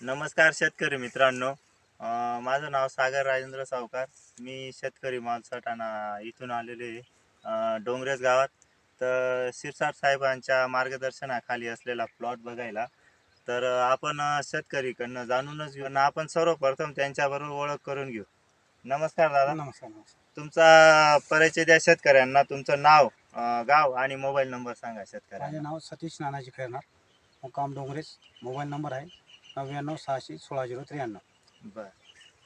नमस्कार शेतकरी मित्रांनो. माझं नाव सागर राजेंद्र सावकार. मी शेतकरी मालसाठाणा इथून आलेले डोंगरेज गावात. तर शिरसाट साहेबांच्या मार्गदर्शनाखाली असलेला प्लॉट बघायला. तर आपण शेतकरीकडनं जाणूनच घेऊ आणि आपण सर्वप्रथम त्यांच्याबरोबर ओळख करून घेऊ. नमस्कार दादा. नमस्कार नमस्कार. तुमचा परिचय द्या शेतकऱ्यांना. तुमचं नाव अं, गाव आणि मोबाईल नंबर सांगा माझे शेतकऱ्यांना. नाव सतीश नानाजी खैरनार मुक्काम डोंगरेज. मोबाईल नंबर आहे नव्याण्णव सहाशे सोळा झिरो त्र्याण्णव. बर.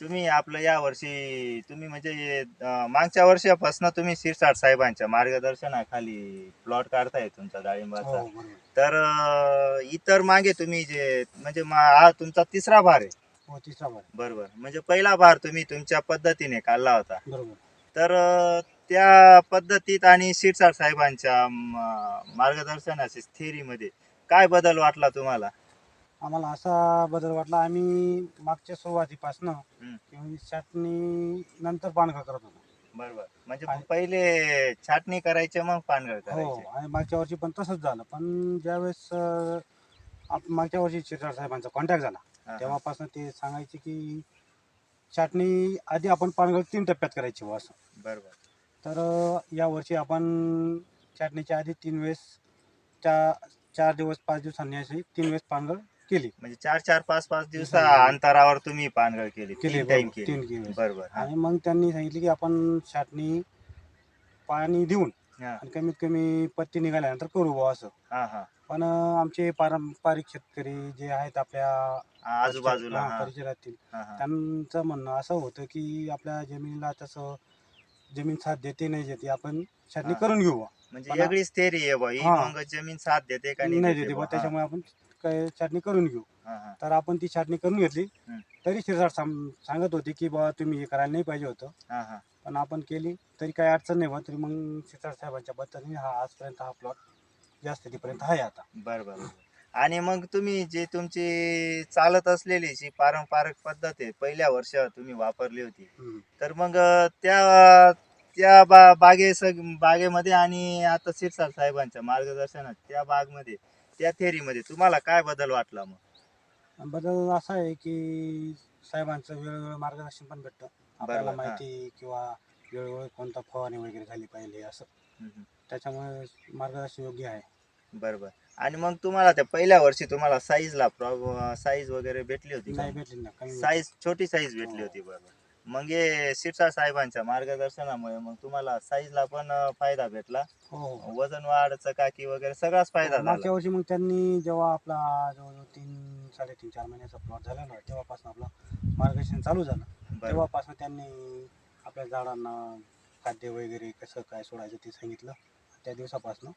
तुम्ही आपलं या वर्षी तुम्ही म्हणजे अं, मागच्या वर्षापासून तुम्ही शिरसाट साहेबांच्या मार्गदर्शनाखाली प्लॉट काढताय तुमचा डाळिंबाचा. हो बरोबर. तर अं, इतर मागे तुम्ही जे म्हणजे मा- हा तुमचा तिसरा भार आहे. हो तिसरा बर बरोबर. म्हणजे पहिला भार तुम्ही तुमच्या पद्धतीने काढला होता. बरोबर. तर अं, त्या पद्धतीत आणि शिरसाट साहेबांच्या म, मार्गदर्शनाची थेरीमध्ये काय बदल वाटला तुम्हाला? आम्हाला असा बदल वाटला. आम्ही मागच्या सुरुवातीपासनं हम्म. किंवा छाटणी नंतर पानगळ करत होतो. बरोबर. म्हणजे आणि- पहिले छाटणी करायचे मग पानगळ हो करायचे. आणि मागच्या वर्षी पण तसंच झालं. पण ज्यावेळेस अं, आप मागच्या वर्षी शिरसाट साहेबांचा कॉन्टॅक्ट झाला हा, हा. तेव्हापासून ते सांगायचे की छाटणी आधी आपण पानगळ तीन टप्प्यात करायची बुवा असं. बरोबर. तर अ, या वर्षी आपण छाटणीच्या आधी तीन वेळेस चा चार दिवस पाच दिवसांनी अशी तीन वेळेस पानगळ केली म्हणजे चार चार पाच पाच दिवसा. अंतरावर तुम्ही पानगळ केली केली तीन टाइम बरोबर, केली बरोबर हा. आणि मग त्यांनी सांगितले की आपण छाटणी पाणी देऊन हा, आणि कमीत कमी पत्ती निघाल्यानंतर करू बुवा असं हा, हा. पण अ, आमचे पारंपरिक शेतकरी जे आहेत आपल्या आजूबाजूला हा, हा, परिसरातील हा, हा. त्यांचं म्हणणं असं होतं की आपल्या जमिनीला तसं जमीन साथ देते नाही देते आपण छाटणी हा. करून घेऊ बुवा. म्हणजे पण- वेगळीच थेरी आहे बा ही हा. मग जमीन साथ देते का नाही देते बा? त्याच्यामुळे आपण काय छाटणी करून घेऊ हा, हा, तर आपण ती छाटणी करून घेतली. तरी शिरसाट साम- सांगत होते की बाबा तुम्ही हे करायला नाही पाहिजे होतं हा, हा. पण आपण केली तरी काही अडचण नाही बा तरी मग शिरसाट साहेबांच्या पद्धतीने हा आजपर्यंत हा प्लॉट या स्थितीपर्यंत आहे आता बरं बरं बरं. आणि मग तुम्ही जे तुमची चालत असलेली जी पारंपरिक पद्धत आहे पहिल्या वर्ष तुम्ही वापरली होती. तर मग अं, त्या त्या बा बागे सग बागेमध्ये आणि आता शिरसाट साहेबांच्या मार्गदर्शनात त्या बागमध्ये त्या थेरीमध्ये तुम्हाला काय बदल वाटला मग? बदल असा आहे की साहेबांचं वेळोवेळी मार्गदर्शन पण भेटतं. आपल्याला बरोबर, हा. माहिती किंवा वेळोवेळी कोणता फवारणी वगैरे झाली पाहिजे असं. हम्म. त्याच्यामुळे मार्गदर्शन योग्य आहे. बरोबर. आणि मग तुम्हाला त्या पहिल्या वर्षी तुम्हाला साईजला साईज वगैरे भेटली होती नाही भेटली ना कमी साईज छोटी साईज भेटली हो. होती बरोबर. मग हे शिरसाट साहेबांच्या मार्गदर्शनामुळे मग तुम्हाला साईजला पण फायदा भेटला. हो. हो वजन वाढ चकाकी वगैरे सगळाच फायदा मागच्या झाला. वर्षी मग त्यांनी जेव्हा आपला जवळजवळ तीन साडेतीन चार महिन्याचा प्लॉट झालेला होता तेव्हापासून आपलं मार्गदर्शन चालू झालं. तेव्हापासून त्यांनी आपल्या झाडांना खाद्य वगैरे कसं काय सोडायचं ते सांगितलं. त्या दिवसापासून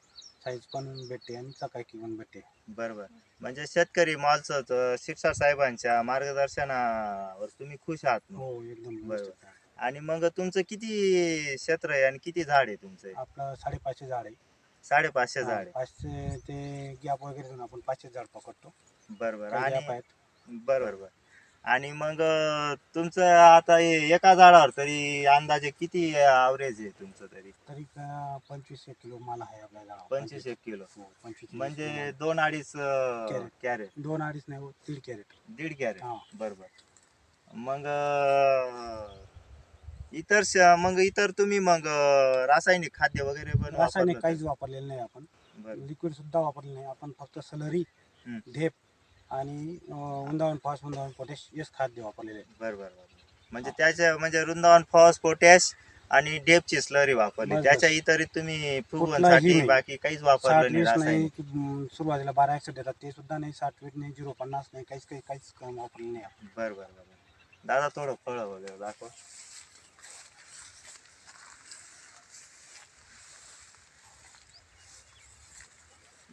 साईज पण भेटते आणि चकाकी पण भेटते. बरोबर. म्हणजे शेतकरी मालचं शिरसाट साहेबांच्या मार्गदर्शनावर तुम्ही खुश आहात. हो एकदम बरोबर. व्यवस्थित आहे. आणि मग तुमचं किती क्षेत्र आहे आणि किती झाड आहे तुमचं? आपलं साडेपाचशे झाड आहे. साडेपाचशे झाड आहे. पाचशे ते गॅप वगैरे देऊन आपण पाचशे झाड पकडतो. बरोबर. काही आणि आहेत. बरोबर. आणि मग अं, तुमचं आता हे एका झाडावर तरी अंदाजे किती ॲव्हरेज आहे तुमचं तरी तरी का पंचवीस एक किलो माल आहे आपल्या झाडावर पंचवीस एक किलो हो, पंचवीस एक म्हणजे किलो. दोन अडीच कॅरेट. कॅरेट दोन अडीच नाही हो, दीड कॅरेट दीड कॅरेट हा बरोबर मग अं, इतर श- मग इतर तुम्ही मग अं, रासायनिक खाद्य वगैरे पण रासायनिक वापरलं काहीच वापरलेलं नाही आपण तर? बरं. लिक्विड सुद्धा वापरले नाही आपण फक्त सलरी हम्म. ढेप आणि उंदावण फास उंदावण पोटॅश हेच खाद्य वापरलेले आहे. बरं बरं बरं म्हणजे त्याच्या म्हणजे वृंदावन फॉस पोटॅश आणि डेपची स्लरी वापरली बस, त्याच्या. इतर तुम्ही फुगवणसाठी नाही. बाकी काहीच साठ वापरलं नाही वीस नाही रासायनिक की, अं, सुरुवातीला बारा एकशे देतात ते सुद्धा नाही साठ वीस नाही झिरो पन्नास नाही काहीच काही काहीच काम वापरलं नाही आपण. बरं बरं बरं दादा थोडं फळ वगैरे दाखवा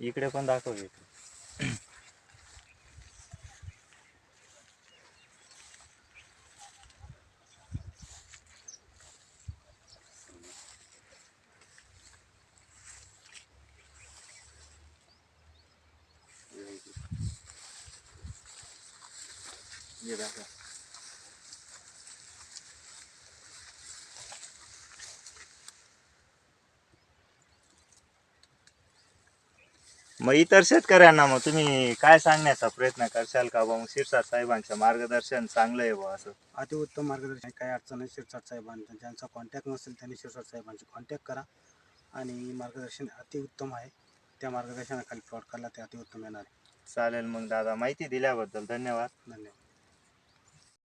इकडे पण दाखव इकडे हे दाखवा मग इतर शेतकऱ्यांना मग तुम्ही काय सांगण्याचा प्रयत्न करशाल का? बा मग शिरसाट साहेबांचं मार्गदर्शन चांगलं आहे बा असं. अतिउत्तम मार्गदर्शन आहे. काही अडचण नाही. शिरसाट साहेबांचा ज्यांचा कॉन्टॅक्ट नसेल त्यांनी शिरसाट साहेबांची कॉन्टॅक्ट करा. आणि मार्गदर्शन अतिउत्तम आहे. त्या मार्गदर्शनाखाली प्लॉट करायला ते अतिउत्तम येणार आहे. चालेल मग दादा. माहिती दिल्याबद्दल धन्यवाद. धन्यवाद.